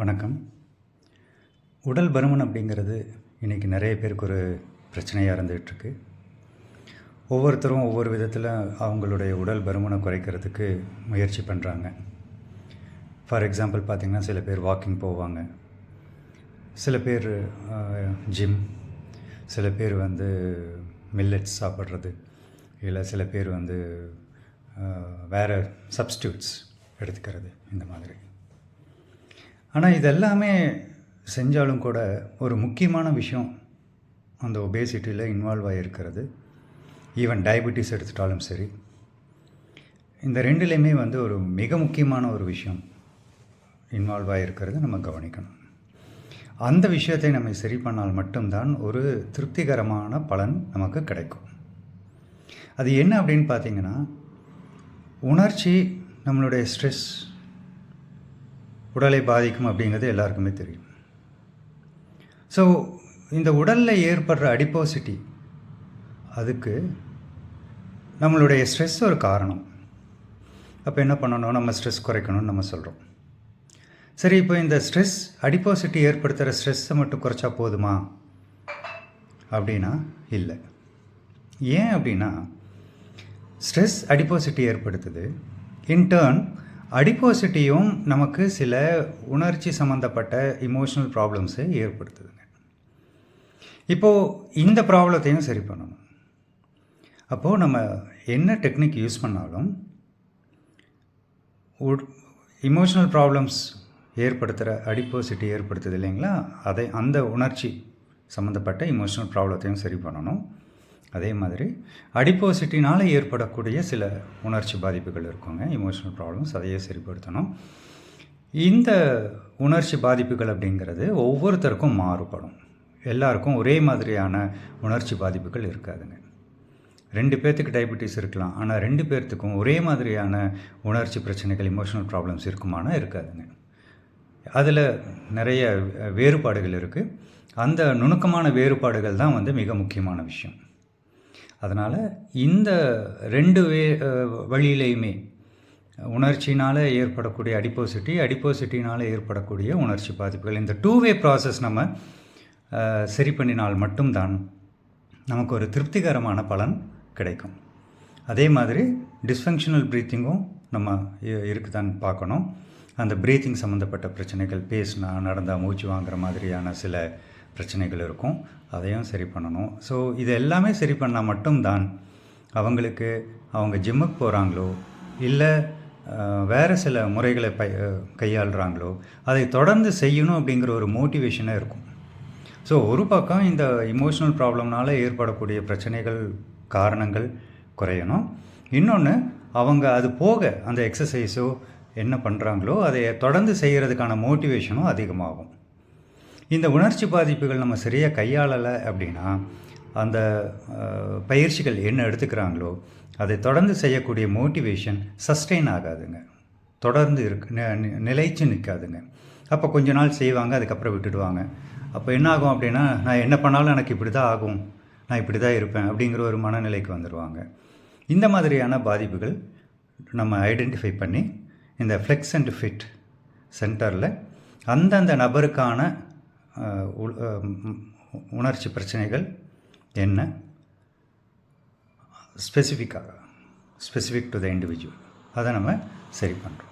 வணக்கம். உடல் பருமன் அப்படிங்கிறது இன்றைக்கி நிறைய பேருக்கு ஒரு பிரச்சனையாக இருந்துகிட்ருக்கு ஒவ்வொருத்தரும் ஒவ்வொரு விதத்தில் அவங்களுடைய உடல் பருமனை குறைக்கிறதுக்கு முயற்சி பண்ணுறாங்க ஃபார் எக்ஸாம்பிள் பார்த்திங்கன்னா சில பேர் வாக்கிங் போவாங்க. சில பேர் ஜிம் சில பேர் வந்து மில்லட்ஸ் சாப்பிட்றது. இல்லை சில பேர் வந்து வேறு சப்ஸ்டியூட்ஸ் எடுத்துக்கிறது. இந்த மாதிரி. ஆனால் இதெல்லாமே செஞ்சாலும் கூட ஒரு முக்கியமான விஷயம் அந்த ஒபேசிட்டியில் இன்வால்வ் ஆகிருக்கிறது ஈவன் டயபெட்டிஸ் எடுத்துட்டாலும் சரி. இந்த ரெண்டுலேயுமே வந்து ஒரு மிக முக்கியமான ஒரு விஷயம் இன்வால்வ் ஆகிருக்கிறது நம்ம கவனிக்கணும். அந்த விஷயத்தை நம்ம சரி பண்ணால் மட்டும்தான் ஒரு திருப்திகரமான பலன் நமக்கு கிடைக்கும். அது என்ன அப்படின்னு பார்த்தீங்கன்னா உணர்ச்சி நம்மளுடைய ஸ்ட்ரெஸ் உடலை பாதிக்கும் அப்படிங்கிறது எல்லாருக்குமே தெரியும். ஸோ இந்த உடலில் ஏற்படுற அடிப்போசிட்டி அதுக்கு நம்மளுடைய ஸ்ட்ரெஸ் ஒரு காரணம். அப்போ என்ன பண்ணணும்? நம்ம ஸ்ட்ரெஸ் குறைக்கணும்னு நம்ம சொல்கிறோம் சரி இப்போ இந்த ஸ்ட்ரெஸ் அடிப்போசிட்டி ஏற்படுத்துகிற ஸ்ட்ரெஸ்ஸை மட்டும் குறைச்சா போதுமா? அப்படின்னா இல்லை. ஏன் அப்படின்னா ஸ்ட்ரெஸ் அடிப்போசிட்டி ஏற்படுத்துது. இன்டர்ன் அடிப்போசிட்டியும் நமக்கு சில உணர்ச்சி சம்மந்தப்பட்ட இமோஷனல் ப்ராப்ளம்ஸை ஏற்படுத்துதுங்க. இப்போது இந்த ப்ராப்ளத்தையும் சரி பண்ணணும். அப்போது நம்ம என்ன டெக்னிக் யூஸ் பண்ணாலும் இமோஷனல் ப்ராப்ளம்ஸ் ஏற்படுத்துகிற அடிப்போசிட்டி ஏற்படுத்துது இல்லைங்களா? அதை அந்த உணர்ச்சி சம்மந்தப்பட்ட இமோஷனல் ப்ராப்ளத்தையும் சரி பண்ணணும். அதே மாதிரி அடிப்போசிட்டினால் ஏற்படக்கூடிய சில உணர்ச்சி பாதிப்புகள் இருக்குங்க இமோஷனல் ப்ராப்ளம்ஸ் அதையே சரிப்படுத்தணும். இந்த உணர்ச்சி பாதிப்புகள் அப்படிங்கிறது ஒவ்வொருத்தருக்கும் மாறுபடும். எல்லாருக்கும் ஒரே மாதிரியான உணர்ச்சி பாதிப்புகள் இருக்காதுங்க. ரெண்டு பேர்த்துக்கு டயபெட்டிஸ் இருக்கலாம் ஆனால் ரெண்டு பேர்த்துக்கும் ஒரே மாதிரியான உணர்ச்சி பிரச்சனைகள் இமோஷனல் ப்ராப்ளம்ஸ் இருக்குமானா இருக்காதுங்க. அதில் நிறைய வேறுபாடுகள் இருக்குது அந்த நுணுக்கமான வேறுபாடுகள் தான் வந்து மிக முக்கியமான விஷயம். அதனால் இந்த ரெண்டு வே வழியிலையுமே உணர்ச்சினால் ஏற்படக்கூடிய அடிப்போசிட்டி அடிப்போசிட்டினால் ஏற்படக்கூடிய உணர்ச்சி பாதிப்புகள். இந்த டூ வே ப்ராசஸ் நம்ம சரி பண்ணினால் மட்டும்தான் நமக்கு ஒரு திருப்திகரமான பலன் கிடைக்கும். அதே மாதிரி டிஸ்ஃபங்க்ஷனல் ப்ரீத்திங்கும் நம்ம இ- இருக்குதான்னு பார்க்கணும். அந்த ப்ரீத்திங் சம்மந்தப்பட்ட பிரச்சனைகள் பேசினா நடந்தால் மூச்சு வாங்குற மாதிரியான சில பிரச்சனைகள் இருக்கும். அதையும் சரி பண்ணணும். ஸோ இது எல்லாமே சரி பண்ணால் மட்டும்தான் அவங்களுக்கு அவங்க ஜிம்முக்கு போகிறாங்களோ இல்லை வேறு சில முறைகளை ப கையாளுறாங்களோ அதை தொடர்ந்து செய்யணும் அப்படிங்கிற ஒரு மோட்டிவேஷனாக இருக்கும். ஸோ ஒரு பக்கம் இந்த இமோஷனல் ப்ராப்ளம்னால ஏற்படக்கூடிய பிரச்சனைகள் காரணங்கள் குறையணும். இன்னொன்று அவங்க அது போக அந்த எக்ஸசைஸோ என்ன பண்ணுறாங்களோ அதை தொடர்ந்து செய்கிறதுக்கான மோட்டிவேஷனும் அதிகமாகும். இந்த உணர்ச்சி பாதிப்புகள் நம்ம சரியாக கையாளலை அப்படின்னா அந்த பயிற்சிகள் என்ன எடுத்துக்கிறாங்களோ அதை தொடர்ந்து செய்யக்கூடிய மோட்டிவேஷன் சஸ்டெயின் ஆகாதுங்க. தொடர்ந்து இருக்கு நி- நிலைச்சு நிற்காதுங்க அப்போ கொஞ்ச நாள் செய்வாங்க அதுக்கப்புறம் விட்டுடுவாங்க. அப்போ என்ன ஆகும் அப்படின்னா நான் என்ன பண்ணாலும் எனக்கு இப்படி தான் ஆகும் நான் இப்படி தான் இருப்பேன் அப்படிங்கிற ஒரு மனநிலைக்கு வந்துடுவாங்க இந்த மாதிரியான பாதிப்புகள் நம்ம ஐடென்டிஃபை பண்ணி இந்த ஃப்ளெக்ஸ் அண்ட் ஃபிட் சென்டரில் அந்தந்த நபருக்கான உணர்ச்சி பிரச்சனைகள் என்ன? ஸ்பெசிஃபிக்காக ஸ்பெசிஃபிக் டு த இண்டிவிஜுவல் அதை நம்ம சரி பண்ணுறோம்